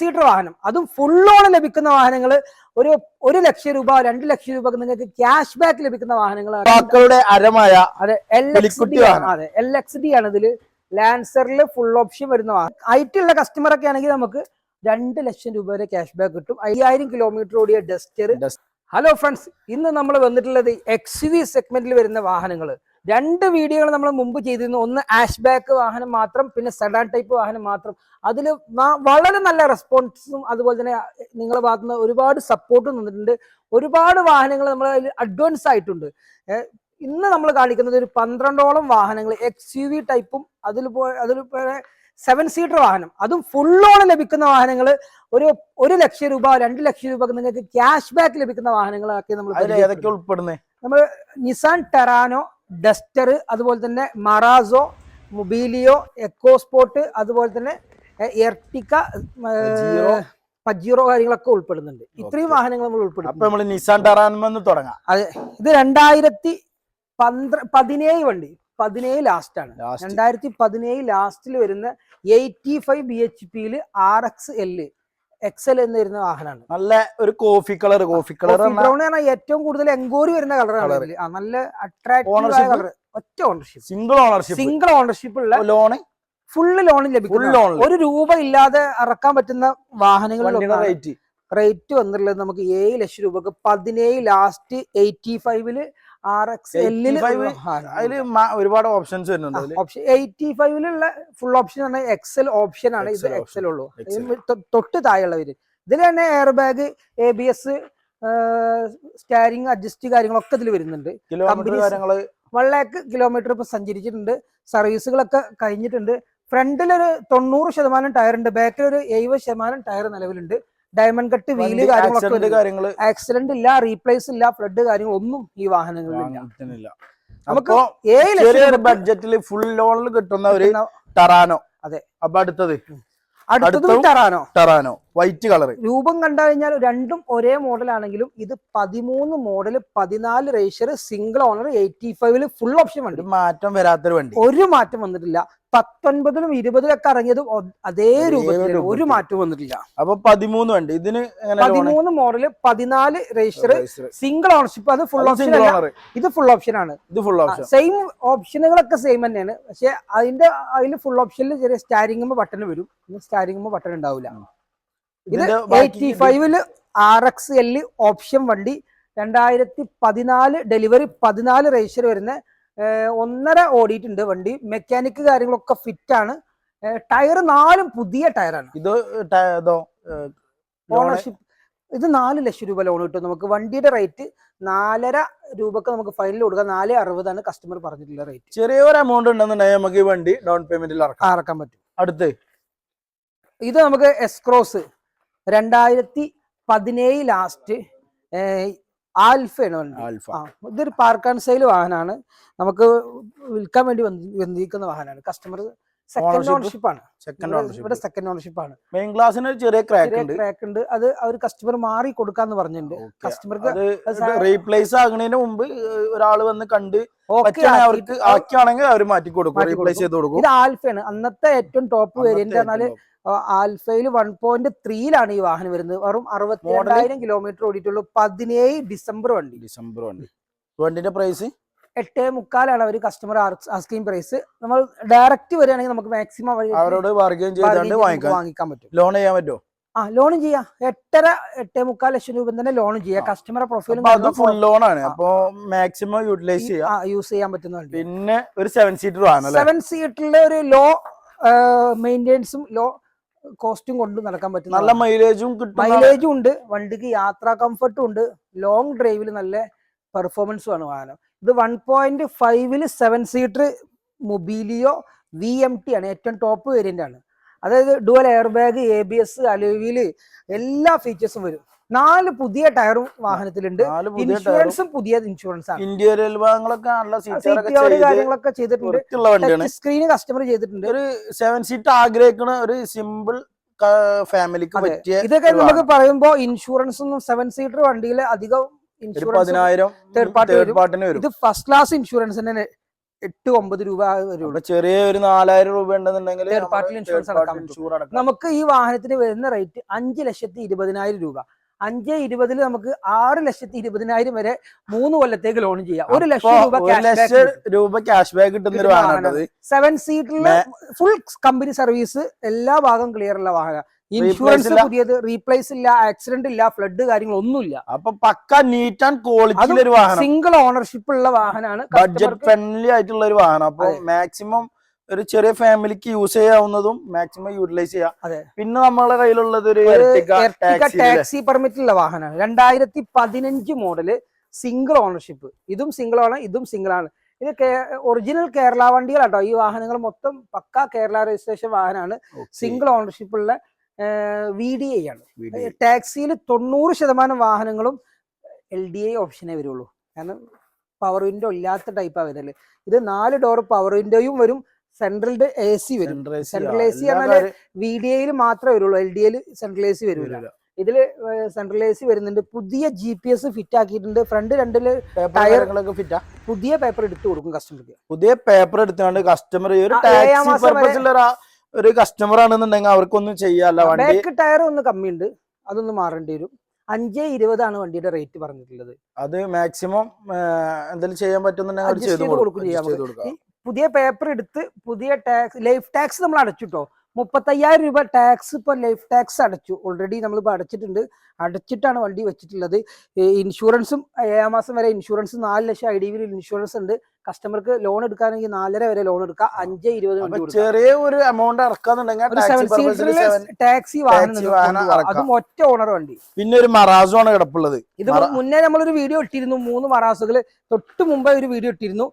Seater വാഹനം. അതും full on ലഭിക്കുന്ന വാഹനങ്ങൾ ഒരു ഒരു ലക്ഷം രൂപ രണ്ട് ലക്ഷം രൂപ നിങ്ങൾക്ക് ക്യാഷ് ബാക്ക് ലഭിക്കുന്ന വാഹനങ്ങൾ മക്കളുടെ അരമായ അതെ എൽ എക്സ് ഡി ആണ്. അതെ എൽ എക്സ് ഡി ആണ് ഇതിൽ ലാൻസറിൽ ഫുൾ ഓപ്ഷൻ വരുന്ന വാഹനം. ആയിട്ടുള്ള കസ്റ്റമർ ഒക്കെ ആണെങ്കിൽ നമുക്ക് രണ്ട് ലക്ഷം രൂപ വരെ ക്യാഷ് ബാക്ക് കിട്ടും. അയ്യായിരം കിലോമീറ്റർ ഓടിയ ഡസ്റ്റർ ഹലോ ഫ്രണ്ട്സ് ഇന്ന് നമ്മൾ വന്നിട്ടുള്ളത് എക്സ് വി സെഗ്മെന്റിൽ വരുന്ന വാഹനങ്ങൾ രണ്ട് വീഡിയോകൾ നമ്മൾ മുമ്പ് ചെയ്തിരുന്നു. ഒന്ന് ആഷ് ബാക്ക് വാഹനം മാത്രം പിന്നെ സെഡാൻ ടൈപ്പ് വാഹനം മാത്രം. അതിൽ വളരെ നല്ല റെസ്പോൺസും അതുപോലെ തന്നെ നിങ്ങളുടെ ഭാഗത്തുനിന്ന് ഒരുപാട് സപ്പോർട്ടും തന്നിട്ടുണ്ട്. ഒരുപാട് വാഹനങ്ങൾ നമ്മൾ അതിൽ അഡ്വാൻസ് ആയിട്ടുണ്ട്. ഇന്ന് നമ്മൾ കാണിക്കുന്നത് ഒരു പന്ത്രണ്ടോളം വാഹനങ്ങൾ എക്സ് യു വി ടൈപ്പും അതിൽ അതിൽ സെവൻ സീറ്റർ വാഹനം. അതും ഫുൾ ഓൺ ലഭിക്കുന്ന വാഹനങ്ങൾ ഒരു ഒരു ലക്ഷം രൂപ രണ്ട് ലക്ഷം രൂപ നിങ്ങൾക്ക് ക്യാഷ് ബാക്ക് ലഭിക്കുന്ന വാഹനങ്ങളൊക്കെ നമ്മൾ ഉൾപ്പെടുന്നത്? നമ്മൾ നിസാൻ ടെറാനോ ഡസ്റ്റർ അതുപോലെ തന്നെ മറാസോ മൊബീലിയോ എക്കോ സ്പോർട്ട് അതുപോലെ തന്നെ എർട്ടിക്ക പജീറോ. കാര്യങ്ങളൊക്കെ ഉൾപ്പെടുന്നുണ്ട്. ഇത്രയും വാഹനങ്ങൾ നമ്മൾ ഉൾപ്പെടുന്നു ഉൾപ്പെടുത്തും നിസാൻ ടറാൻമെന്ന് തുടങ്ങാം. ഇത് രണ്ടായിരത്തി പന്ത്ര പതിനേഴ് വണ്ടി. പതിനേഴ് ലാസ്റ്റ് ആണ്. രണ്ടായിരത്തി പതിനേഴ് ലാസ്റ്റിൽ വരുന്ന എയ്റ്റി ഫൈവ് ബി എച്ച് പിയിൽ ആർ എക്സ് എൽ എക്സൽ എന്ന് വരുന്ന വാഹനമാണ്. നല്ല ഒരു coffee colour coffee colour brown ഏറ്റവും കൂടുതൽ എൻക്വയറി വരുന്ന കളറാണ് നല്ല അട്രാക്റ്റീവ് ഓണർഷിപ്പ് കളർ ഒറ്റ ownership single ownership single ownership ഉള്ള ലോണ് ഫുള്ള് ലോണിൽ ലഭിക്കും ഒരു രൂപ ഇല്ലാതെ ഇറക്കാൻ പറ്റുന്ന വാഹനങ്ങൾ റേറ്റ് റേറ്റ് വന്നിട്ടുള്ളത് നമുക്ക് ഏഴ് ലക്ഷം രൂപക്ക് പതിനേഴ് ലാസ്റ്റ് എയ്റ്റി ഫൈവിൽ ആർ എക്സ് എല്ലിൽ 85 അതിൽ ഒരുപാട് ഓപ്ഷൻസ് വരുന്നുണ്ട് ഓപ്ഷൻ എയ്റ്റി ഫൈവിലുള്ള ഫുൾ ഓപ്ഷൻ ആണ് എക്സൽ ഓപ്ഷൻ ആണ് ഇത്. എക്സൽ ഉള്ളൂ. തൊട്ട് താഴെയുള്ളവര് ഇതിൽ തന്നെ air bag A B S steering adjust കാര്യങ്ങളൊക്കെ ഇതിൽ വരുന്നുണ്ട്. വൺ ലാക്ക് കിലോമീറ്റർ ഇപ്പൊ സഞ്ചരിച്ചിട്ടുണ്ട്. സർവീസുകളൊക്കെ കഴിഞ്ഞിട്ടുണ്ട്. ഫ്രണ്ടിലൊരു തൊണ്ണൂറ് ശതമാനം ടയർ ഉണ്ട്. ബാക്കിലൊരു എഴുപത് ശതമാനം ടയർ നിലവിലുണ്ട്. ഡയമണ്ട് കട്ട് വീൽ കാര്യങ്ങളൊക്കെ ആക്സിഡന്റ് ഇല്ല റീപ്ലേസ് ഇല്ല ഫ്ലഡ് കാര്യങ്ങൾ ഒന്നും ഈ വാഹനങ്ങളിലില്ല. വാങ്ങിക്കുന്നില്ല നമുക്ക് ചെറിയൊരു ബഡ്ജറ്റിൽ ഫുൾ ലോണിൽ കിട്ടുന്ന ഒരു ടറാനോ അതെ. അപ്പൊ അടുത്തത്? അടുത്തതും അടുത്തതും ടറാനോ ടറാനോ വൈറ്റ് കളർ രൂപം കണ്ടു കഴിഞ്ഞാൽ രണ്ടും ഒരേ മോഡൽ ആണെങ്കിലും ഇത് പതിമൂന്ന് മോഡൽ പതിനാല് റേഷ്യർ സിംഗിൾ ഓണർ എയ്റ്റി ഫൈവിൽ ഫുൾ ഓപ്ഷൻ വണ്ടി. മാറ്റം വരാത്തൊരു വണ്ടി. ഒരു മാറ്റം വന്നിട്ടില്ല. പത്തൊൻപതിലും ഇരുപതിലൊക്കെ ഇറങ്ങിയത് അതേ രൂപത്തിൽ ഒരു മാറ്റവും മാറ്റം വന്നിട്ടില്ല. അപ്പൊ പതിമൂന്ന് വണ്ടി ഇതിന്? പതിമൂന്ന് മോഡൽ പതിനാല് രജിസ്റ്റർ സിംഗിൾ ഓണർഷിപ്പ് അത് ഫുൾ ഓപ്ഷൻ ഇത് ഫുൾ ഓപ്ഷൻ ആണ്. ഇത് ഫുൾ ഓപ്ഷൻ സെയിം ഓപ്ഷനുകളൊക്കെ സെയിം തന്നെയാണ്. പക്ഷെ അതിന്റെ അതിൽ ഫുൾ ഓപ്ഷനിൽ ചെറിയ സ്റ്റാരിങ്ങുമ്പോ ബട്ടൺ വരും. സ്റ്റാരിങ്ങുമ്പോ ബട്ടൺ ഉണ്ടാവില്ല. ഇത് എയ്റ്റി ഫൈവിൽ ആർ എക്സ് എൽ ഓപ്ഷൻ വണ്ടി രണ്ടായിരത്തി പതിനാല് ഡെലിവറി പതിനാല് രജിസ്റ്റർ വരുന്ന ഒന്നര ഓടിയിട്ടുണ്ട് വണ്ടി. മെക്കാനിക് കാര്യങ്ങളൊക്കെ ഫിറ്റ് ആണ്. ടയർ നാലും പുതിയ ടയറാണ് ഇത് ഓണർഷിപ്പ് ഇത് നാല് ലക്ഷം രൂപ ലോൺ കിട്ടും നമുക്ക്. വണ്ടിയുടെ റേറ്റ് നാലര രൂപക്ക് നമുക്ക് ഫൈനൽ കൊടുക്കാം. നാല് അറുപതാണ് കസ്റ്റമർ പറഞ്ഞിട്ടുള്ള റേറ്റ് ചെറിയൊരു എമൗണ്ട് ഉണ്ടെന്നുണ്ടെങ്കിൽ നമുക്ക് ഈ വണ്ടി ഡൗൺ പേയ്മെന്റിൽ ഇറക്കാം. ഇറക്കാൻ പറ്റും. അടുത്ത്. ഇത് നമുക്ക് എസ്ക്രോസ് രണ്ടായിരത്തി പതിനേഴ് ലാസ്റ്റ് ആൽഫയാണ് വണ്ടി ആൽഫ. ഇതൊരു പാർക്ക് ആൻഡ് സെയിൽ വാഹനമാണ് നമുക്ക് വിൽക്കാൻ വേണ്ടി വന്നി- വന്നിരിക്കുന്ന വാഹനമാണ് കസ്റ്റമർ സെക്കൻഡ് ഓണർഷിപ്പ് ആണ്. സെക്കൻഡ് ഓണർഷിപ്പ് ഇവിടെ സെക്കൻഡ് ഓണർഷിപ്പ് ആണ്. മെയിൻ ക്ലാസ്സിന് ചെറിയ ക്രാക്ക് ഉണ്ട്. ക്രാക്ക് ഉണ്ട്. അത് അവർ കസ്റ്റമർ മാറി കൊടുക്കാന്ന് പറഞ്ഞിട്ടുണ്ട്. കസ്റ്റമർക്ക് റീപ്ലേസ് ആകുന്നതിന് മുമ്പ് ഒരാൾ വന്ന് കണ്ട് അവർക്ക് ആക്കിയാണെങ്കിൽ അവർ മാറ്റി കൊടുക്കും റീപ്ലേസ് ചെയ്ത് കൊടുക്കും. ഇത് ആൽഫയാണ്. അന്നത്തെ ഏറ്റവും ടോപ്പ് വേരിയന്റ് പറഞ്ഞാൽ ആൽഫയിൽ വൺ പോയിന്റ് ത്രീയിലാണ് ഈ വാഹനം വരുന്നത്. വെറും അറുപത്തി രണ്ടായിരം കിലോമീറ്റർ ഓടിയിട്ടുള്ളൂ. പതിനേഴ് ഡിസംബർ വണ്ടി. ഡിസംബർ വണ്ടി. വണ്ടിന്റെ പ്രൈസ് എട്ടേ മുക്കാലാണ് അവർ കസ്റ്റമർ ആസ്കിങ് പ്രൈസ് നമ്മൾ ഡയറക്റ്റ് വരികയാണെങ്കിൽ നമുക്ക് മാക്സിമം അവരോട് വാങ്ങിക്കാൻ പറ്റും. ലോൺ ചെയ്യാൻ പറ്റുമോ ആ ലോണും ചെയ്യാം. എട്ടര എട്ടേ മുക്കാൽ ലക്ഷം രൂപ തന്നെ ലോണും ചെയ്യാം. കസ്റ്റമർ കസ്റ്റമറെ പ്രൊഫൈലും ഫുൾ ലോൺ ആണ്. അപ്പോ മാക്സിമം യൂട്ടിലൈസ് ചെയ്യാം. യൂസ് ചെയ്യാൻ പറ്റുന്നുണ്ട് പിന്നെ ഒരു സെവൻ സീറ്റർ ആണ് സെവൻ സീറ്ററിലെ ഒരു ലോ മെയിന്റെനൻസും ലോ കോസ്റ്റും കൊണ്ട് നടക്കാൻ പറ്റും നല്ല മൈലേജും മൈലേജും ഉണ്ട് വണ്ടിക്ക് യാത്രാ കംഫർട്ടും ഉണ്ട് ലോങ് ഡ്രൈവിൽ നല്ല പെർഫോമൻസും ആണ് വാഹനം. ഇത് വൺ പോയിന്റ് ഫൈവിൽ seven seater Mobilio V M T ആണ് ഏറ്റവും ടോപ്പ് വേരിയന്റ് ആണ്. അതായത് dual air bag A B S അലുവിൽ എല്ലാ ഫീച്ചേഴ്സും വരും. നാല് പുതിയ ടയറും വാഹനത്തിലുണ്ട്. ഇൻഷുറൻസും പുതിയ ഇൻഷുറൻസ് ആണ് ഇന്റീരിയർ ഭാഗങ്ങളൊക്കെ നല്ല കാര്യങ്ങളൊക്കെ ചെയ്തിട്ടുണ്ട്. സ്ക്രീന് ടച്ച് സ്ക്രീൻ കസ്റ്റമർ ചെയ്തിട്ടുണ്ട്. ഒരു സെവൻ സീറ്റ് ആഗ്രഹിക്കുന്ന ഒരു സിമ്പിൾ ഫാമിലിക്ക് പറ്റിയ ഇതൊക്കെ നമുക്ക് പറയുമ്പോ ഇൻഷുറൻസ് സെവൻ സീറ്റർ വണ്ടിയിൽ അധികം ഇൻഷുറൻസ് തേർഡ് പാർട്ടി ഇത് ഫസ്റ്റ് ക്ലാസ് ഇൻഷുറൻസ് തന്നെ എട്ട് ഒമ്പത് രൂപ വരുള്ളൂ. ചെറിയ ഒരു നാലായിരം രൂപ ഉണ്ടെന്നുണ്ടെങ്കിൽ insurance അടക്കാൻ പറ്റും. നമുക്ക് ഈ വാഹനത്തിന് വരുന്ന റേറ്റ് അഞ്ച് ലക്ഷത്തി ഇരുപതിനായിരം രൂപ. അഞ്ച് ഇരുപതിൽ നമുക്ക് ആറ് ലക്ഷത്തി ഇരുപതിനായിരം വരെ മൂന്ന് കൊല്ലത്തേക്ക് ലോൺ ചെയ്യാം. ഒരു ലക്ഷം രൂപ ക്യാഷ് ബാക്ക് കിട്ടുന്ന സെവൻ സീറ്റിൽ ഫുൾ കമ്പനി സർവീസ് എല്ലാ ഭാഗം ക്ലിയർ ഉള്ള വാഹനം. ഇൻഷുറൻസ് പുതിയത് റീപ്ലേസ് ഇല്ല ആക്സിഡന്റ് ഇല്ല ഫ്ലഡ് കാര്യങ്ങളൊന്നുമില്ല. അപ്പൊ പക്ക neat and quality single ownership ഉള്ള വാഹനമാണ്. ബഡ്ജറ്റ് ഫ്രണ്ട്ലി ആയിട്ടുള്ള ഒരു വാഹനം. അപ്പൊ മാക്സിമം ഒരു ചെറിയ ഫാമിലിക്ക് യൂസ് ചെയ്യാവുന്നതും മാക്സിമം യൂട്ടിലൈസ് ചെയ്യാം. പിന്നെ നമ്മളെ കയ്യിലുള്ളത് ഒരു ടാക്സി പെർമിറ്റ് ഉള്ള വാഹനമാണ് രണ്ടായിരത്തി പതിനഞ്ച് മോഡൽ സിംഗിൾ ഓണർഷിപ്പ് ഇതും സിംഗിൾ ആണ് ഇതും സിംഗിൾ ആണ്. ഇത് ഒറിജിനൽ കേരള വണ്ടികളാട്ടോ. ഈ വാഹനങ്ങൾ മൊത്തം പക്ക കേരള രജിസ്ട്രേഷൻ വാഹനമാണ്. സിംഗിൾ ഓണർഷിപ്പ് ഉള്ള വി ഡി ഐ ആണ്. ടാക്സിയിൽ തൊണ്ണൂറ് ശതമാനം വാഹനങ്ങളും എൽ ഡി ഐ ഓപ്ഷനേ വരുള്ളൂ. കാരണം പവർ വിൻഡോ ഇല്ലാത്ത ടൈപ്പാണ് വരുന്നത്. ഇത് നാല് ഡോർ പവർ വിൻഡോയും വരും. സെൻട്രലിന്റെ എ സി വരും. സെൻട്രൽ എ സി പറഞ്ഞാൽ വി ഡി എയിൽ മാത്രമേ വരുള്ളൂ. എൽ ഡി എയിൽ സെൻട്രൽ എ സി വരില്ല. ഇതിൽ സെൻട്രൽ എ സി വരുന്നുണ്ട്. പുതിയ ജി പി എസ് ഫിറ്റ് ആക്കിയിട്ടുണ്ട് ഫ്രണ്ട് രണ്ടിൽ ടയറുകളൊക്കെ ഫിറ്റാ? പുതിയ പേപ്പർ എടുത്തു കൊടുക്കും കസ്റ്റമർക്ക്. പുതിയ പേപ്പർ എടുത്തുകൊണ്ട് കസ്റ്റമർ ഒരു ടാക്സി ഒരു കസ്റ്റമർ ആണെന്നുണ്ടെങ്കിൽ അവർക്കൊന്നും ചെയ്യാല്ല ബാക്ക് ടയർ ഒന്ന് കമ്മിയുണ്ട്. അതൊന്ന് മാറേണ്ടി വരും. അഞ്ചേ ഇരുപതാണ് വണ്ടിയുടെ റേറ്റ് പറഞ്ഞിട്ടുള്ളത്. അത് മാക്സിമം എന്തെങ്കിലും ചെയ്യാൻ പറ്റുന്നുണ്ടെങ്കിൽ പുതിയ പേപ്പർ എടുത്ത് പുതിയ ടാക്സ് ലൈഫ് ടാക്സ് നമ്മൾ അടച്ചിട്ടോ? മുപ്പത്തയ്യായിരം രൂപ ടാക്സ് ഇപ്പൊ ലൈഫ് ടാക്സ് അടച്ചു. ഓൾറെഡി നമ്മളിപ്പോൾ അടച്ചിട്ടുണ്ട്. അടച്ചിട്ടാണ് വണ്ടി വെച്ചിട്ടുള്ളത്. ഇൻഷുറൻസും ഏഴാം മാസം വരെ ഇൻഷുറൻസ് നാല് ലക്ഷം ഐ ഡി ഇൻഷുറൻസ് ഉണ്ട്. കസ്റ്റമർക്ക് ലോൺ എടുക്കാനെങ്കിൽ നാലര വരെ ലോൺ എടുക്കാം. അഞ്ച് ഇരുപത് ചെറിയ ഒരു എമൗണ്ട് ഇറക്കാന്നുണ്ടെങ്കിൽ ടാക്സി വാഹനം. അതും ഒറ്റ ഓണർ വണ്ടി. പിന്നെ ഒരു മറാസോ ആണ് കിടപ്പുള്ളത്. ഇത് മുന്നേ നമ്മളൊരു വീഡിയോ ഇട്ടിരുന്നു മൂന്ന് മറാസുകൾ തൊട്ട് മുമ്പേ ഒരു വീഡിയോ ഇട്ടിരുന്നു.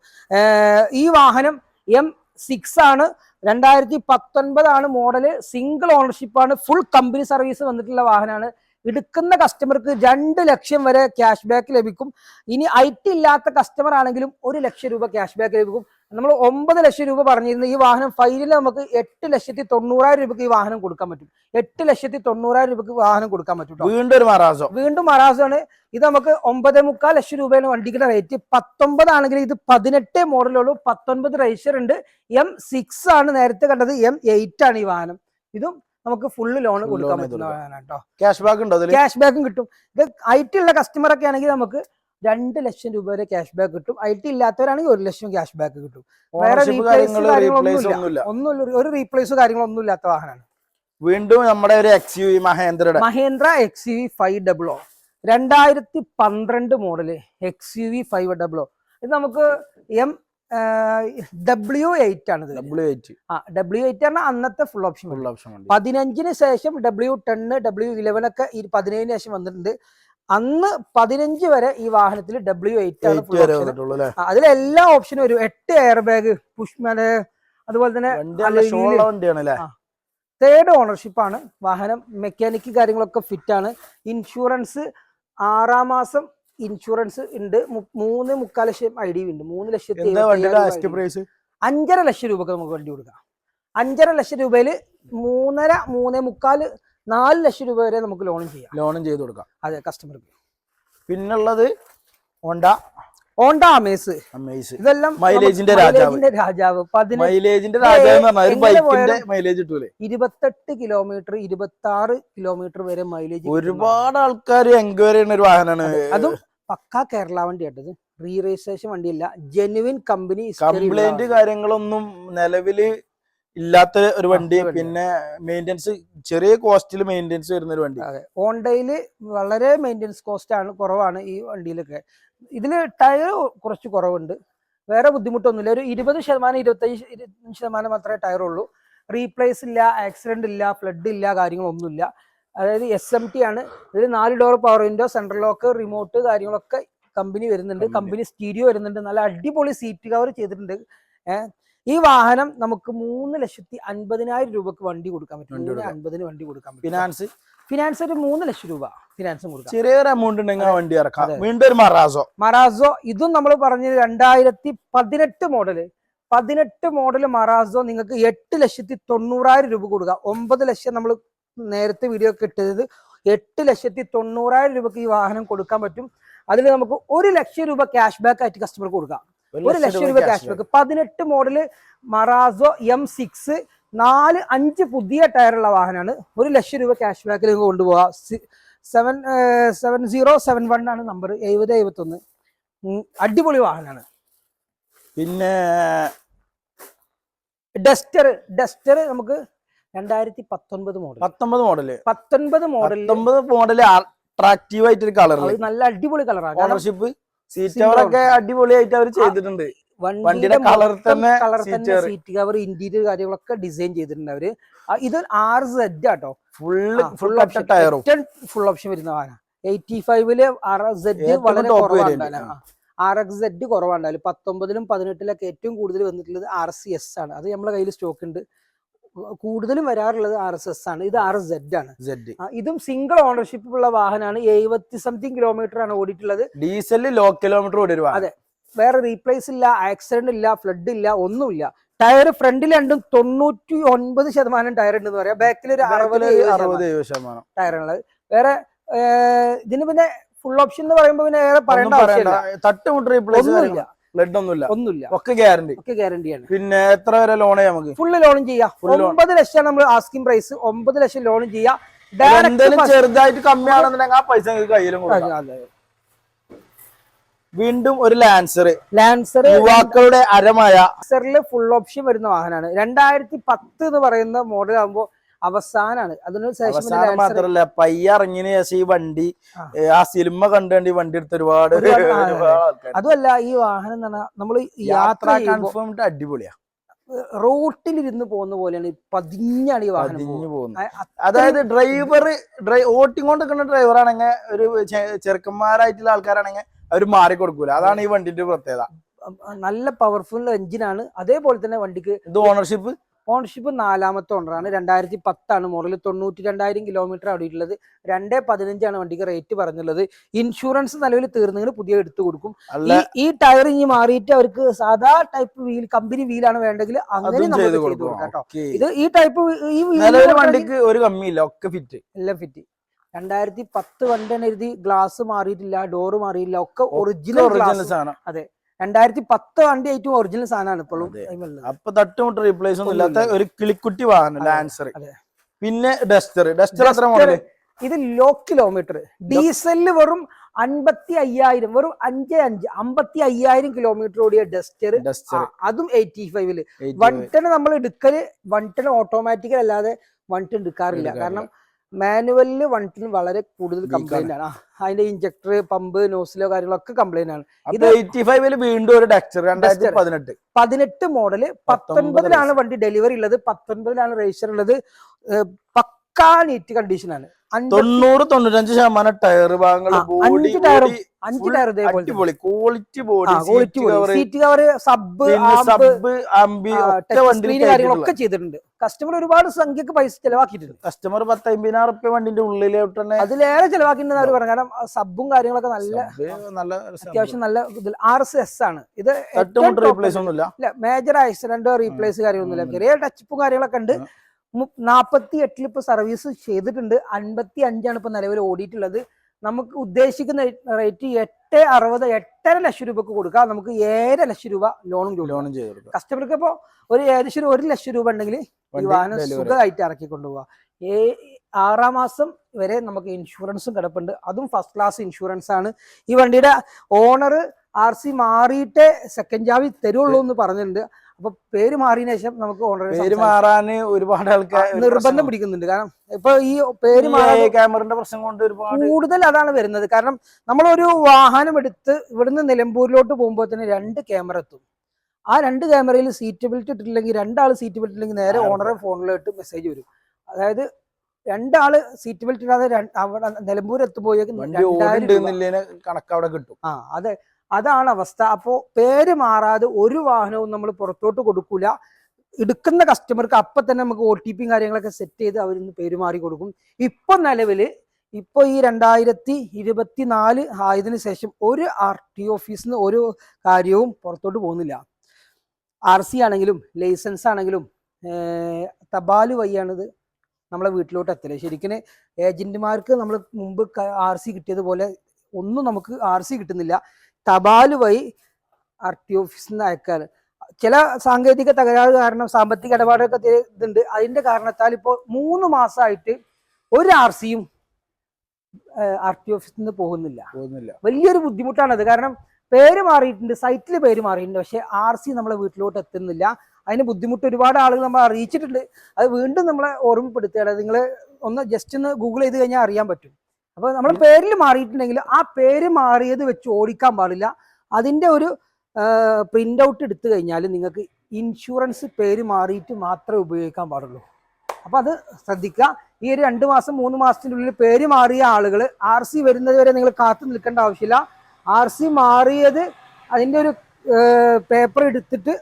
ഈ വാഹനം എം സിക്സ് ആണ്. രണ്ടായിരത്തി പത്തൊൻപതാണ് മോഡൽ സിംഗിൾ ഓണർഷിപ്പ് ആണ്. ഫുൾ കമ്പനി സർവീസ് വന്നിട്ടുള്ള വാഹനമാണ് എടുക്കുന്ന കസ്റ്റമർക്ക് രണ്ട് ലക്ഷം വരെ ക്യാഷ് ബാക്ക് ലഭിക്കും. ഇനി ഐ ടി ഇല്ലാത്ത കസ്റ്റമർ ആണെങ്കിലും ഒരു ലക്ഷം രൂപ ക്യാഷ് ബാക്ക് ലഭിക്കും. നമ്മൾ ഒമ്പത് ലക്ഷം രൂപ പറഞ്ഞിരുന്നു. ഈ വാഹനം ഫൈനൽ നമുക്ക് എട്ട് ലക്ഷത്തി തൊണ്ണൂറായിരം രൂപയ്ക്ക് ഈ വാഹനം കൊടുക്കാൻ പറ്റും. എട്ട് ലക്ഷത്തി തൊണ്ണൂറായിരം രൂപയ്ക്ക് വാഹനം കൊടുക്കാൻ പറ്റും വീണ്ടും ഒരു മറാസോ. വീണ്ടും മറാസാണ്. ഇത് നമുക്ക് ഒമ്പത് മുക്കാൽ ലക്ഷം രൂപയാണ് വണ്ടിയുടെ റേറ്റ് പത്തൊമ്പത് ആണെങ്കിൽ ഇത് പതിനെട്ട് മോഡലുള്ളൂ പത്തൊൻപത് രജിസ്റ്റർ ഉണ്ട്. എം സിക്സ് ആണ് നേരത്തെ കണ്ടത്. എം എയ്റ്റ് ആണ് ഈ വാഹനം. ഇതും നമുക്ക് ഫുള്ള് ലോൺ കൊടുക്കാൻ പറ്റുന്നതാണ് കേട്ടോ. ക്യാഷ് ബാക്ക് ഉണ്ടോ ക്യാഷ് ബാക്കും കിട്ടും. ഇത് ഐ ടി ഉള്ള കസ്റ്റമർ ഒക്കെ ആണെങ്കിൽ നമുക്ക് രണ്ട് ലക്ഷം രൂപ വരെ ക്യാഷ് ബാക്ക് കിട്ടും. ഐ ടി ഇല്ലാത്തവരാണെങ്കിൽ ഒരു ലക്ഷം ക്യാഷ് ബാക്ക് കിട്ടും. വേറെ ഓണർഷിപ്പ് റീപ്ലേസ് കാര്യങ്ങളൊന്നുമില്ല. ഒന്നുമില്ല. ഒരു റീപ്ലേസ് കാര്യങ്ങളൊന്നും ഇല്ലാത്ത വാഹനമാണ്. വീണ്ടും നമ്മുടെ ഒരു X U മഹേന്ദ്രയുടെ. Mahindra X U five double O രണ്ടായിരത്തി പന്ത്രണ്ട് model X U V five double O ഇത് നമുക്ക് എം ഡബ്ല്യു എയ്റ്റ് ആണ് ഡബ്ല്യു എയ്റ്റ് ആ ഡബ്ല്യു എയ്റ്റ് ആണ് അന്നത്തെ ഫുൾ ഓപ്ഷൻ ഫുൾ ഓപ്ഷൻ പതിനഞ്ചിന് ശേഷം ഡബ്ല്യു ടെന്ന് ഡബ്ല്യു ഇലവൻ ഒക്കെ ഈ പതിനേഴിന് ശേഷം വന്നിട്ടുണ്ട്. അന്ന് പതിനഞ്ച് വരെ ഈ വാഹനത്തിൽ ഡബ്ല്യു എയ്റ്റ് ആണ് ഫുൾ ഓപ്ഷൻ അതിലെല്ലാ ഓപ്ഷനും വരും. എട്ട് എയർ ബാഗ് പുഷ്മൽ അതുപോലെ തന്നെ. തേർഡ് ഓണർഷിപ്പ് ആണ്. വാഹനം മെക്കാനിക് കാര്യങ്ങളൊക്കെ ഫിറ്റ് ആണ്. ഇൻഷുറൻസ് ആറാം മാസം ഇൻഷുറൻസ് ഉണ്ട്. മൂന്ന് മുക്കാൽ ലക്ഷം ഐ ഡി ഉണ്ട്. മൂന്ന് ലക്ഷത്തി പ്രൈസ് അഞ്ചര ലക്ഷം രൂപക്ക് നമുക്ക് വണ്ടി കൊടുക്കാം. അഞ്ചര ലക്ഷം രൂപയിൽ മൂന്നര മൂന്നേ മുക്കാൽ നാല് ലക്ഷം രൂപ വരെ നമുക്ക് ലോണും ചെയ്യാം. ലോണും ചെയ്ത് കൊടുക്കാം. അതെ കസ്റ്റമർക്ക് പിന്നുള്ളത് ഹോണ്ട. ഓണ്ട അമേസ് അമേസ് ഇതെല്ലാം മൈലേജിന്റെ രാജാവ്. മൈലേജിന്റെ രാജാവ്. മൈലേജിന്റെ രാജാവ് മൈലേജ് കിട്ടൂലേ? ഇരുപത്തെട്ട് കിലോമീറ്റർ ഇരുപത്തി ആറ് കിലോമീറ്റർ വരെ മൈലേജ് ഒരുപാട് ആൾക്കാർ എൻക്വയറി ചെയ്യുന്ന ഒരു വാഹനമാണ് അതും പക്കാ കേരള വണ്ടി ആട്ടത് റീ രജിസ്ട്രേഷൻ വണ്ടിയല്ല ജെനുവിൻ കമ്പനി കംപ്ലൈന്റ് കാര്യങ്ങളൊന്നും നിലവിൽ ഇല്ലാത്ത ഒരു വണ്ടി. പിന്നെ മെയിന്റെനൻസ് ചെറിയ കോസ്റ്റിൽ മെയിന്റെനൻസ് വരുന്ന ഒരു വണ്ടി. അതെ. ഹോണ്ടയിൽ വളരെ മെയിന്റെനൻസ് കോസ്റ്റ് ആണ് കുറവാണ് ഈ വണ്ടിയിലൊക്കെ. ഇതിൽ ടയർ കുറച്ച് കുറവുണ്ട്. വേറെ ബുദ്ധിമുട്ടൊന്നുമില്ല. ഒരു ഇരുപത് ശതമാനം ഇരുപത്തഞ്ച് ഇരുപത്തഞ്ച് ശതമാനം മാത്രമേ ടയർ ഉള്ളൂ. റീപ്ലേസ് ഇല്ല ആക്സിഡന്റ് ഇല്ല ഫ്ലഡ് ഇല്ല കാര്യങ്ങളൊന്നുമില്ല. അതായത് എസ് എം ടി ആണ്. ഇതിൽ നാല് door power window central lock remote കാര്യങ്ങളൊക്കെ കമ്പനി വരുന്നുണ്ട്. കമ്പനി സ്റ്റീരിയോ വരുന്നുണ്ട്. നല്ല അടിപൊളി സീറ്റ് കവർ ചെയ്തിട്ടുണ്ട്. ഈ വാഹനം നമുക്ക് മൂന്ന് ലക്ഷത്തി അൻപതിനായിരം രൂപക്ക് വണ്ടി കൊടുക്കാൻ പറ്റും. അൻപതിന് വണ്ടി കൊടുക്കാൻ പറ്റും. ഫിനാൻസ് ഫിനാൻസ് ഒരു മൂന്ന് ലക്ഷം രൂപ ഫിനാൻസ് കൊടുക്കാം. ചെറിയൊരു എമൗണ്ട് ഉണ്ടെങ്കിൽ വണ്ടി ഇറക്കാം. വീണ്ടും മറാസോ മറാസോ ഇതും നമ്മൾ പറഞ്ഞ രണ്ടായിരത്തി പതിനെട്ട് മോഡൽ പതിനെട്ട് മോഡൽ മറാസോ നിങ്ങൾക്ക് എട്ട് ലക്ഷത്തി തൊണ്ണൂറായിരം രൂപ കൊടുക്കുക ഒമ്പത് ലക്ഷം നമ്മൾ നേരത്തെ വീഡിയോ ഒക്കെ ഇട്ടത് എട്ട് ലക്ഷത്തി തൊണ്ണൂറായിരം രൂപക്ക് ഈ വാഹനം കൊടുക്കാൻ പറ്റും. അതിൽ നമുക്ക് ഒരു ലക്ഷം രൂപ ക്യാഷ് ബാക്ക് ആയിട്ട് കസ്റ്റമർക്ക് കൊടുക്കാം. ഒരു ലക്ഷം രൂപ ക്യാഷ് ബാക്ക് പതിനെട്ട് മോഡൽ മറാസോ എം സിക്സ് നാല് അഞ്ച് പുതിയ ടയറുള്ള വാഹനമാണ്. ഒരു ലക്ഷം രൂപ ക്യാഷ് ബാക്കിൽ കൊണ്ടുപോകാം. Seven seven zero seven one ആണ് നമ്പർ എഴുപത് എഴുപത്തൊന്ന്. അടിപൊളി വാഹനമാണ്. പിന്നെ ഡസ്റ്റർ ഡസ്റ്റർ നമുക്ക് രണ്ടായിരത്തി പത്തൊൻപത് മോഡൽ പത്തൊമ്പത് മോഡൽ പത്തൊൻപത് മോഡലിൽ പത്തൊമ്പത് മോഡൽ അട്രാക്റ്റീവ് ആയിട്ടൊരു കളർ നല്ല അടിപൊളി കളറാണ് ഓണർഷിപ്പ് സീറ്റ് കവർ ഒക്കെ അടിപൊളിയായിട്ട് അവർ ചെയ്തിട്ടുണ്ട്. വണ്ടിയുടെ കളർ തന്നെ കളർ തന്നെ സീറ്റ് കവർ ഇന്റീരിയർ കാര്യങ്ങളൊക്കെ ഡിസൈൻ ചെയ്തിട്ടുണ്ട് അവർ. ഇത് R Z auto. Full full full option ടയറും ഫുൾ ഓപ്ഷൻ വരുന്ന വാഹനം എയ്റ്റി ഫൈവിൽ ആർ സെഡ് വളരെ കുറവാണ്. ആർ എക്സ് സെഡ് കുറവാണ്ടാലും പത്തൊമ്പതിലും പതിനെട്ടിലൊക്കെ ഏറ്റവും കൂടുതൽ വന്നിട്ടുള്ളത് ആർ സി എസ് ആണ്. അത് നമ്മളെ കയ്യിൽ സ്റ്റോക്ക് ഉണ്ട്. കൂടുതലും വരാറുള്ളത് ആർ എസ് എസ് ആണ്. ഇത് ആർ എസ് സെഡ് ആണ്. സെഡ് ഇതും സിംഗിൾ ഓണർഷിപ്പ് ഉള്ള വാഹനമാണ് എഴുപത്തി സംതിങ് കിലോമീറ്റർ ആണ് ഓടിയിട്ടുള്ളത്. ഡീസലിൽ ലോ കിലോമീറ്റർ ഓടി അതെ. വേറെ റീപ്ലേസ് ഇല്ല ആക്സിഡന്റ് ഇല്ല ഫ്ലഡ് ഇല്ല ഒന്നുമില്ല. ടയർ ഫ്രണ്ടിൽ രണ്ടും തൊണ്ണൂറ്റി ഒൻപത് ശതമാനം ടയർ ഉണ്ടെന്ന് പറയാം. ബാക്കിൽ ഒരു അറുപത് അറുപത് ശതമാനം ടയറുള്ളത് വേറെ ഇതിന് പിന്നെ ഫുൾ ഓപ്ഷൻ എന്ന് പറയുമ്പോൾ പിന്നെ ഏറെ പറയണ്ട ആവശ്യമില്ല. തട്ടുമുട്ട് റീപ്ലേസ് ഒന്നുമില്ല. ബ്ലഡ് ഒന്നുമില്ല. ഒന്നുമില്ല ഒക്കെ ഗ്യാരണ്ടി ഒക്കെ ഗ്യാരണ്ടിയാണ് പിന്നെ എത്ര വരെ ലോൺ ചെയ്യാം നമുക്ക്? ഫുള്ള് ലോണും ചെയ്യാം. ഒമ്പത് ലക്ഷം നമ്മൾ ആസ്കിംഗ് പ്രൈസ് ഒമ്പത് ലക്ഷം ലോൺ ചെയ്യാം. എന്തെങ്കിലും ചെറുതായിട്ട് കമ്മിയാണെന്നുണ്ടെങ്കിൽ ആ പൈസ കയ്യിലും കൊടുക്കാം. വീണ്ടും ഒരു ലാൻസർ ലാൻസർ യുവാക്കളുടെ അരമായ ലാൻസറിൽ ഫുൾ ഓപ്ഷൻ വരുന്ന വാഹനമാണ്. രണ്ടായിരത്തി പത്ത് എന്ന് പറയുന്ന മോഡൽ ആകുമ്പോൾ അവസാനാണ്. അതിനു മാത്രല്ല പയ്യ ഇറങ്ങിന് ശേഷം ഈ വണ്ടി ആ. സിനിമ കണ്ടുകൊണ്ട് ഈ വണ്ടി എടുത്ത ഒരുപാട്. അതുമല്ല ഈ വാഹനം എന്ന് പറഞ്ഞാൽ നമ്മൾ യാത്ര കൺഫേംഡ് അടിപൊളിയാ. റോട്ടിലിരുന്ന് പോകുന്ന പോലെയാണ് പതിഞ്ഞാണ് ഈ വാഹനം അതായത് ഡ്രൈവർ ഡ്രൈ ഓട്ടിക്കൊണ്ട് നിൽക്കുന്ന ഡ്രൈവർ ആണെങ്കിൽ ഒരു ചെറുക്കന്മാരായിട്ടുള്ള ആൾക്കാരാണെങ്കിൽ അവർ മാറി കൊടുക്കൂല. അതാണ് ഈ വണ്ടിന്റെ പ്രത്യേകത. നല്ല പവർഫുൾ എഞ്ചിനാണ് അതേപോലെ തന്നെ വണ്ടിക്ക് ഇത് ഓണർഷിപ്പ് ഓണർഷിപ്പ് നാലാമത്തെ ഓണറാണ് രണ്ടായിരത്തി പത്താണ് മോഡൽ തൊണ്ണൂറ്റി രണ്ടായിരം കിലോമീറ്റർ ഓടിയിട്ടുള്ളത് രണ്ടേ പതിനഞ്ചാണ് വണ്ടിക്ക് റേറ്റ് പറഞ്ഞുള്ളത്. ഇൻഷുറൻസ് നിലവിൽ തീർന്നെങ്കിൽ പുതിയ എടുത്തു കൊടുക്കും. ഈ ടയർ ഇനി മാറിയിട്ട് അവർക്ക് സാധാ ടൈപ്പ് വീൽ കമ്പനി വീലാണ് വേണ്ടെങ്കിൽ അങ്ങനെ അതും ചെയ്ത് കൊടുക്കും. കേട്ടോ. ഇത് ഈ ടൈപ്പ് ഈ വണ്ടിക്ക് ഒരു കമ്മിയില്ല ഒക്കെ ഫിറ്റ് എല്ലാം ഫിറ്റ് രണ്ടായിരത്തി പത്ത് വണ്ടി എഴുതി ഗ്ലാസ് മാറിയിട്ടില്ല ഡോറ് മാറിയില്ല ഒക്കെ ഒറിജിനൽ ഒറിജിനൽ സാധനം. രണ്ടായിരത്തി പത്ത് വണ്ടി ഏറ്റവും ഒറിജിനൽ സാധനമാണ് ഇപ്പോഴും. അപ്പൊ തട്ടുമുട്ട് റീപ്ലേസ് ഒന്നും ഇല്ലാത്ത ഒരു കിളിക്കുട്ടി വാഹനം ലാൻസർ പിന്നെ ഡസ്റ്റർ ഡസ്റ്റർ എത്ര മോഡൽ ഇത് ലോ കിലോമീറ്റർ ഡീസലിൽ വെറും അൻപത്തി അയ്യായിരം വെറും അഞ്ച് അഞ്ച് അമ്പത്തി അയ്യായിരം കിലോമീറ്റർ ഓടിയ ഡസ്റ്റർ ഡസ്റ്റർ അതും എയ്റ്റി ഫൈവിൽ വൺ ടൺ നമ്മൾ എടുക്കൽ വൺ ടൺ ഓട്ടോമാറ്റിക്കൽ അല്ലാതെ വൺ ടൺ എടുക്കാറില്ല. കാരണം മാനുവലിൽ വൺ ടൺ വളരെ കൂടുതൽ കംപ്ലൈന്റ് ആണ്. അതിന്റെ ഇഞ്ചക്ടർ പമ്പ് നോസിലോ കാര്യങ്ങളൊക്കെ കംപ്ലൈന്റ് ആണ്. ഇത് എയ്റ്റി ഫൈവിൽ വീണ്ടും ഒരു ഡെക്സ്റ്റർ രണ്ടായിരത്തി. പതിനെട്ട്. പതിനെട്ട് മോഡൽ പത്തൊൻപതിലാണ് വണ്ടി ഡെലിവറി ഉള്ളത്. പത്തൊൻപതിലാണ് രജിസ്റ്റർ ഉള്ളത്. പക്കാ നീറ്റ് കണ്ടീഷൻ ആണ്. തൊണ്ണൂറ് തൊണ്ണൂറ്റഞ്ച് ശതമാനം ടയർ ഭാഗങ്ങൾ അഞ്ച് ബോഡി ടയർ അടിപൊളി quality body quality seat cover sub sub screen കാര്യങ്ങളൊക്കെ ചെയ്തിട്ടുണ്ട്. കസ്റ്റമർ ഒരുപാട് സംഖ്യക്ക് പൈസ ചെലവാക്കിയിട്ടുണ്ട്. കസ്റ്റമർ പത്ത് അമ്പതിനായിരം റുപ്യ വണ്ടിന്റെ ഉള്ളിലോട്ട് തന്നെ അതിലേറെ ചെലവാക്കിയിട്ടുണ്ട് അവർ പറഞ്ഞു കാരണം സബും കാര്യങ്ങളൊക്കെ നല്ല നല്ല അത്യാവശ്യം നല്ല ഇതിൽ ആർ എസ് എസ് ആണ്. ഇത് റീപ്ലേസ് ഒന്നും ഇല്ല മേജർ ആക്സിഡന്റോ റീപ്ലേസ് കാര്യമൊന്നുമില്ല ചെറിയ ടച്ചപ്പും കാര്യങ്ങളൊക്കെ ഉണ്ട്. നാപ്പത്തി എട്ടിൽ ഇപ്പൊ സർവീസ് ചെയ്തിട്ടുണ്ട്. അൻപത്തി അഞ്ചാണ് ഇപ്പൊ നിലവിൽ ഓടിയിട്ടുള്ളത്. നമുക്ക് ഉദ്ദേശിക്കുന്ന റേറ്റ് എട്ട് അറുപത് എട്ടര ലക്ഷം രൂപക്ക് കൊടുക്കാം. നമുക്ക് ഏഴര ലക്ഷം രൂപ ലോണും ലോണും ചെയ്ത് കൊടുക്കാം. കസ്റ്റമർക്ക് ഇപ്പോ ഒരു ഏകദേശം ഒരു ഒരു ലക്ഷം രൂപ ഉണ്ടെങ്കിൽ ഈ വാഹനം സുഖമായിട്ട് ഇറക്കി കൊണ്ടുപോകാം ഏ ആറാം മാസം വരെ നമുക്ക് ഇൻഷുറൻസും കിടപ്പുണ്ട്. അതും ഫസ്റ്റ് ക്ലാസ് ഇൻഷുറൻസ് ആണ്. ഈ വണ്ടിയുടെ ഓണർ ആർ സി മാറിയിട്ടേ സെക്കൻഡ് ചാവി തരുള്ളൂ എന്ന് പറഞ്ഞിട്ടുണ്ട്. അപ്പൊ പേര് മാറിയതിനു ശേഷം നമുക്ക് ഓണർ പേര് മാറാന് ഒരുപാട് ആൾക്കാർ നിർബന്ധം പിടിക്കുന്നുണ്ട്. കാരണം ഇപ്പൊ ഈ പേര് മാറിയ ക്യാമറന്റെ പ്രശ്നം കൊണ്ട് ഒരുപാട് കൂടുതൽ അതാണ് വരുന്നത്. കാരണം നമ്മളൊരു വാഹനം എടുത്ത് ഇവിടുന്ന് നിലമ്പൂരിലോട്ട് പോകുമ്പോൾ തന്നെ രണ്ട് ക്യാമറ എത്തും. ആ രണ്ട് ക്യാമറയിൽ സീറ്റ് ബെൽറ്റ് ഇട്ടിട്ടില്ലെങ്കിൽ രണ്ടാൾ സീറ്റ് ബെൽറ്റ് ഇല്ലെങ്കിൽ നേരെ ഓണറെ ഫോണിലോട്ട് മെസ്സേജ് വരും. അതായത് രണ്ടാൾ സീറ്റ് ബെൽറ്റ് ഇടാതെ അവിടെ നിലമ്പൂർ എത്തുമ്പോഴേക്കും കണക്ക് അവിടെ കിട്ടും. ആ അതെ. അതാണ് അവസ്ഥ. അപ്പോൾ പേര് മാറാതെ ഒരു വാഹനവും നമ്മൾ പുറത്തോട്ട് കൊടുക്കൂല. എടുക്കുന്ന കസ്റ്റമർക്ക് അപ്പൊ തന്നെ നമുക്ക് ഒ ടി പിയും കാര്യങ്ങളൊക്കെ സെറ്റ് ചെയ്ത് അവരിന്ന് പേര് മാറി കൊടുക്കും. ഇപ്പൊ നിലവിൽ ഇപ്പൊ ഈ രണ്ടായിരത്തി ഇരുപത്തി നാല് ആയതിനു ശേഷം ഒരു ആർ ടി ഓഫീസിൽ നിന്ന് ഒരു കാര്യവും പുറത്തോട്ട് പോകുന്നില്ല. ആർ സി ആണെങ്കിലും ലൈസൻസ് ആണെങ്കിലും തപാൽ വഴിയാണിത് നമ്മളെ വീട്ടിലോട്ട് എത്തൽ. ശരിക്കും ഏജന്റുമാർക്ക് നമ്മൾ മുമ്പ് ആർ സി കിട്ടിയതുപോലെ ഒന്നും നമുക്ക് ആർ സി കിട്ടുന്നില്ല. തപാൽ വഴി ആർ ടി ഓഫീസിൽ നിന്ന് അയക്കാൻ ചില സാങ്കേതിക തകരാറ് കാരണം സാമ്പത്തിക ഇടപാടൊക്കെ ഇതുണ്ട്. അതിന്റെ കാരണത്താൽ ഇപ്പോൾ മൂന്ന് മാസമായിട്ട് ഒരു ആർ സിയും ആർ ടി ഓഫീസിൽ നിന്ന് പോകുന്നില്ല. പോകുന്നില്ല. വലിയൊരു ബുദ്ധിമുട്ടാണത്. കാരണം പേര് മാറിയിട്ടുണ്ട് സൈറ്റിൽ പേര് മാറിയിട്ടുണ്ട്. പക്ഷെ ആർ സി നമ്മളെ വീട്ടിലോട്ട് എത്തുന്നില്ല. അതിന് ബുദ്ധിമുട്ട് ഒരുപാട് ആളുകൾ നമ്മൾ അറിയിച്ചിട്ടുണ്ട്. അത് വീണ്ടും നമ്മളെ ഓർമ്മപ്പെടുത്തുകയാണ്. നിങ്ങൾ ഒന്ന് ജസ്റ്റ് ഒന്ന് ഗൂഗിൾ ചെയ്ത് കഴിഞ്ഞാൽ അറിയാൻ പറ്റും. അപ്പോൾ നമ്മുടെ പേരിൽ മാറിയിട്ടുണ്ടെങ്കിൽ ആ പേര് മാറിയത് വെച്ച് ഓടിക്കാൻ പാടില്ല. അതിന്റെ ഒരു പ്രിന്റ് ഔട്ട് എടുത്തു കഴിഞ്ഞാൽ നിങ്ങൾക്ക് ഇൻഷുറൻസ് പേര് മാറിയിട്ട് മാത്രമേ ഉപയോഗിക്കാൻ പാടുള്ളൂ. അപ്പൊ അത് ശ്രദ്ധിക്കുക. ഈ ഒരു രണ്ട് മാസം മൂന്ന് മാസത്തിന്റെ ഉള്ളിൽ പേര് മാറിയ ആളുകൾ ആർ സി വരുന്നത് വരെ നിങ്ങൾ കാത്തു നിൽക്കേണ്ട ആവശ്യമില്ല. ആർ സി മാറിയത് അതിന്റെ ഒരു പേപ്പർ എടുത്തിട്ട്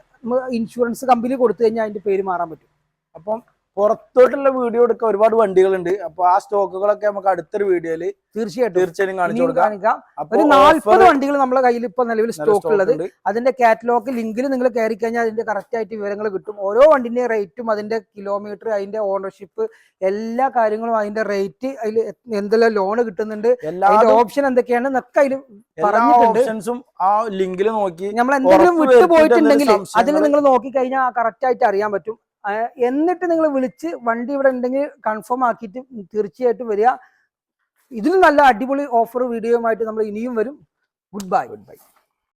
ഇൻഷുറൻസ് കമ്പനി കൊടുത്തു കഴിഞ്ഞാൽ അതിന്റെ പേര് മാറാൻ പറ്റും. അപ്പം പുറത്തോട്ടുള്ള വീഡിയോ എടുക്കാൻ ഒരുപാട് വണ്ടികളുണ്ട്. അപ്പൊ ആ സ്റ്റോക്കുകളൊക്കെ നമുക്ക് അടുത്തൊരു വീഡിയോയിൽ തീർച്ചയായിട്ടും. തീർച്ചയായും കാണിച്ചു കൊടുക്കാം. കാണിക്കാം. അപ്പൊ ഒരു നാൽപ്പത് വണ്ടികൾ നമ്മുടെ കയ്യിൽ ഇപ്പൊ നിലവിൽ സ്റ്റോക്ക് ഉള്ളത്. അതിന്റെ കാറ്റലോഗ് ലിങ്കിൽ നിങ്ങൾ കയറി കഴിഞ്ഞാൽ അതിന്റെ കറക്റ്റ് ആയിട്ട് വിവരങ്ങൾ കിട്ടും. ഓരോ വണ്ടിന്റെ റേറ്റും അതിന്റെ കിലോമീറ്റർ അതിന്റെ ഓണർഷിപ്പ് എല്ലാ കാര്യങ്ങളും അതിന്റെ റേറ്റ് അതിൽ എന്തെല്ലാം ലോൺ കിട്ടുന്നുണ്ട് അതിന്റെ ഓപ്ഷൻ എന്തൊക്കെയാണ് എന്നൊക്കെ അതിൽ പറഞ്ഞിട്ടുണ്ട്. ആ ലിങ്കിൽ നോക്കി നമ്മൾ എന്തെങ്കിലും വിട്ടുപോയിട്ടുണ്ടെങ്കിൽ വിട്ടു പോയിട്ടുണ്ടെങ്കിൽ അതിൽ നിങ്ങൾ നോക്കി കഴിഞ്ഞാൽ കറക്റ്റ് ആയിട്ട് അറിയാൻ പറ്റും. എന്നിട്ട് നിങ്ങൾ വിളിച്ച് വണ്ടി ഇവിടെ ഉണ്ടെങ്കിൽ കൺഫേം ആക്കിയിട്ട് തീർച്ചയായിട്ടും വരിക. ഇതിലും നല്ല അടിപൊളി ഓഫർ വീഡിയോയുമായിട്ട് നമ്മൾ ഇനിയും വരും. Good bye good bye